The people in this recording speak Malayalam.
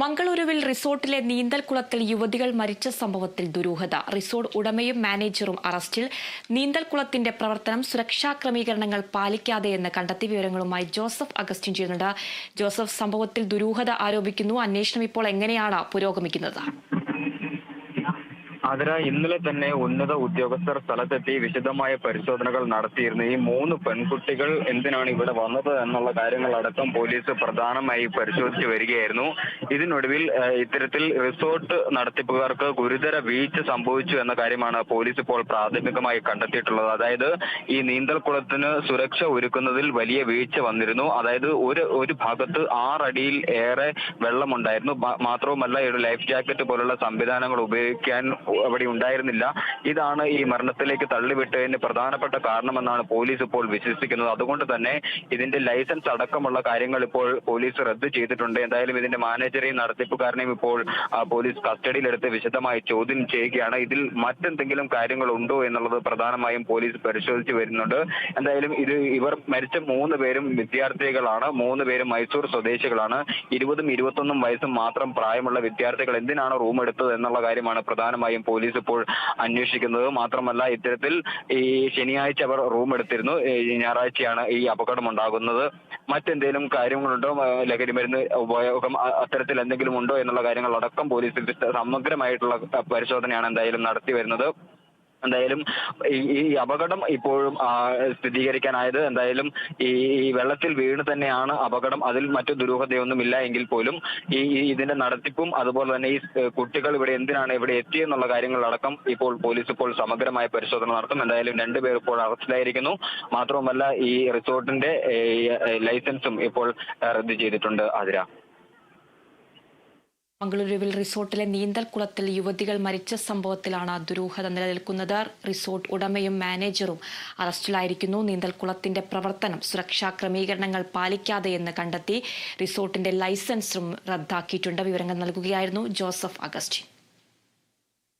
മംഗളൂരുവിൽ റിസോർട്ടിലെ നീന്തൽക്കുളത്തിൽ യുവതികൾ മരിച്ച സംഭവത്തിൽ ദുരൂഹത. റിസോർട്ട് ഉടമയും മാനേജറും അറസ്റ്റിൽ. നീന്തൽക്കുളത്തിന്റെ പ്രവർത്തനം സുരക്ഷാ ക്രമീകരണങ്ങൾ പാലിക്കാതെയെന്ന് കണ്ടെത്തി വിവരങ്ങളുമായി ജോസഫ് അഗസ്റ്റിൻ ചെയ്യുന്നുണ്ട്. ജോസഫ് സംഭവത്തിൽ ദുരൂഹത ആരോപിക്കുന്നു. അന്വേഷണം ഇപ്പോൾ എങ്ങനെയാണ് പുരോഗമിക്കുന്നത്? അതിന് ഇന്നലെ തന്നെ ഉന്നത ഉദ്യോഗസ്ഥർ സ്ഥലത്തെത്തി വിശദമായ പരിശോധനകൾ നടത്തിയിരുന്നു. ഈ മൂന്ന് പെൺകുട്ടികൾ എന്തിനാണ് ഇവിടെ വന്നത് എന്നുള്ള കാര്യങ്ങളടക്കം പോലീസ് പ്രധാനമായി പരിശോധിച്ചു വരികയായിരുന്നു. ഇതിനൊടുവിൽ ഇത്തരത്തിൽ റിസോർട്ട് നടത്തിപ്പുകാർക്ക് ഗുരുതര വീഴ്ച സംഭവിച്ചു എന്ന കാര്യമാണ് പോലീസ് ഇപ്പോൾ പ്രാഥമികമായി കണ്ടെത്തിയിട്ടുള്ളത്. അതായത് ഈ നീന്തൽക്കുളത്തിന് സുരക്ഷ ഒരുക്കുന്നതിൽ വലിയ വീഴ്ച വന്നിരുന്നു. അതായത് ഒരു ഒരു ഭാഗത്ത് ആറടിയിൽ ഏറെ വെള്ളമുണ്ടായിരുന്നു. മാത്രവുമല്ല ഒരു ലൈഫ് ജാക്കറ്റ് പോലുള്ള സംവിധാനങ്ങൾ ഉപയോഗിക്കാൻ അവിടെ ഉണ്ടായിരുന്നില്ല. ഇതാണ് ഈ മരണത്തിലേക്ക് തള്ളിവിട്ടതിന് പ്രധാനപ്പെട്ട കാരണമെന്നാണ് പോലീസ് ഇപ്പോൾ വിശ്വസിക്കുന്നത്. അതുകൊണ്ട് തന്നെ ഇതിന്റെ ലൈസൻസ് അടക്കമുള്ള കാര്യങ്ങൾ ഇപ്പോൾ പോലീസ് റദ്ദ് ചെയ്തിട്ടുണ്ട്. എന്തായാലും ഇതിന്റെ മാനേജറെയും നടത്തിപ്പുകാരനെയും ഇപ്പോൾ പോലീസ് കസ്റ്റഡിയിലെടുത്ത് വിശദമായി ചോദ്യം ചെയ്യുകയാണ്. ഇതിൽ മറ്റെന്തെങ്കിലും കാര്യങ്ങൾ ഉണ്ടോ എന്നുള്ളത് പ്രധാനമായും പോലീസ് പരിശോധിച്ചു വരുന്നുണ്ട്. എന്തായാലും ഇത് ഇവർ മരിച്ച മൂന്ന് പേരും വിദ്യാർത്ഥികളാണ്. മൂന്ന് പേരും മൈസൂർ സ്വദേശികളാണ്. ഇരുപതും ഇരുപത്തൊന്നും വയസ്സും മാത്രം പ്രായമുള്ള വിദ്യാർത്ഥികൾ എന്തിനാണ് റൂം എടുത്തത് എന്നുള്ള കാര്യമാണ് പ്രധാനമായും പോലീസ് ഇപ്പോൾ അന്വേഷിക്കുന്നത്. മാത്രമല്ല ഇത്തരത്തിൽ ഈ ശനിയാഴ്ച അവർ റൂം എടുത്തിരുന്നു. ഞായറാഴ്ചയാണ് ഈ അപകടം ഉണ്ടാകുന്നത്. മറ്റെന്തെങ്കിലും കാര്യങ്ങളുണ്ടോ? ലഹരി മരുന്ന് ഉപയോഗം അത്തരത്തിൽ എന്തെങ്കിലും ഉണ്ടോ എന്നുള്ള കാര്യങ്ങൾ അടക്കം പോലീസ് സമഗ്രമായിട്ടുള്ള പരിശോധനയാണ് എന്തായാലും നടത്തി വരുന്നത്. എന്തായാലും ഈ അപകടം ഇപ്പോഴും സ്ഥിരീകരിക്കാനായത് എന്തായാലും ഈ വെള്ളത്തിൽ വീണ് തന്നെയാണ് അപകടം. അതിൽ മറ്റു ദുരൂഹതയൊന്നും ഇല്ല എങ്കിൽ പോലും ഈ ഇതിന്റെ നടത്തിപ്പും അതുപോലെ തന്നെ ഈ കുട്ടികൾ ഇവിടെ എന്തിനാണ് ഇവിടെ എത്തിയെന്നുള്ള കാര്യങ്ങളടക്കം ഇപ്പോൾ പോലീസ് ഇപ്പോൾ സമഗ്രമായ പരിശോധന നടത്തും. എന്തായാലും രണ്ടുപേർ ഇപ്പോൾ അറസ്റ്റിലായിരിക്കുന്നു. മാത്രവുമല്ല ഈ റിസോർട്ടിന്റെ ലൈസൻസും ഇപ്പോൾ റദ്ദ് ചെയ്തിട്ടുണ്ട് ആതിര. മംഗളൂരുവിൽ റിസോർട്ടിലെ നീന്തൽക്കുളത്തിൽ യുവതികൾ മരിച്ച സംഭവത്തിലാണ് ദുരൂഹത നിലനിൽക്കുന്നത്. റിസോർട്ട് ഉടമയും മാനേജറും അറസ്റ്റിലായിരിക്കുന്നു. നീന്തൽക്കുളത്തിന്റെ പ്രവർത്തനം സുരക്ഷാ ക്രമീകരണങ്ങൾ പാലിക്കാതെയെന്ന് കണ്ടെത്തി റിസോർട്ടിന്റെ ലൈസൻസും റദ്ദാക്കിയിട്ടുണ്ട്. വിവരങ്ങൾ നൽകുകയായിരുന്നു ജോസഫ് അഗസ്റ്റിൻ.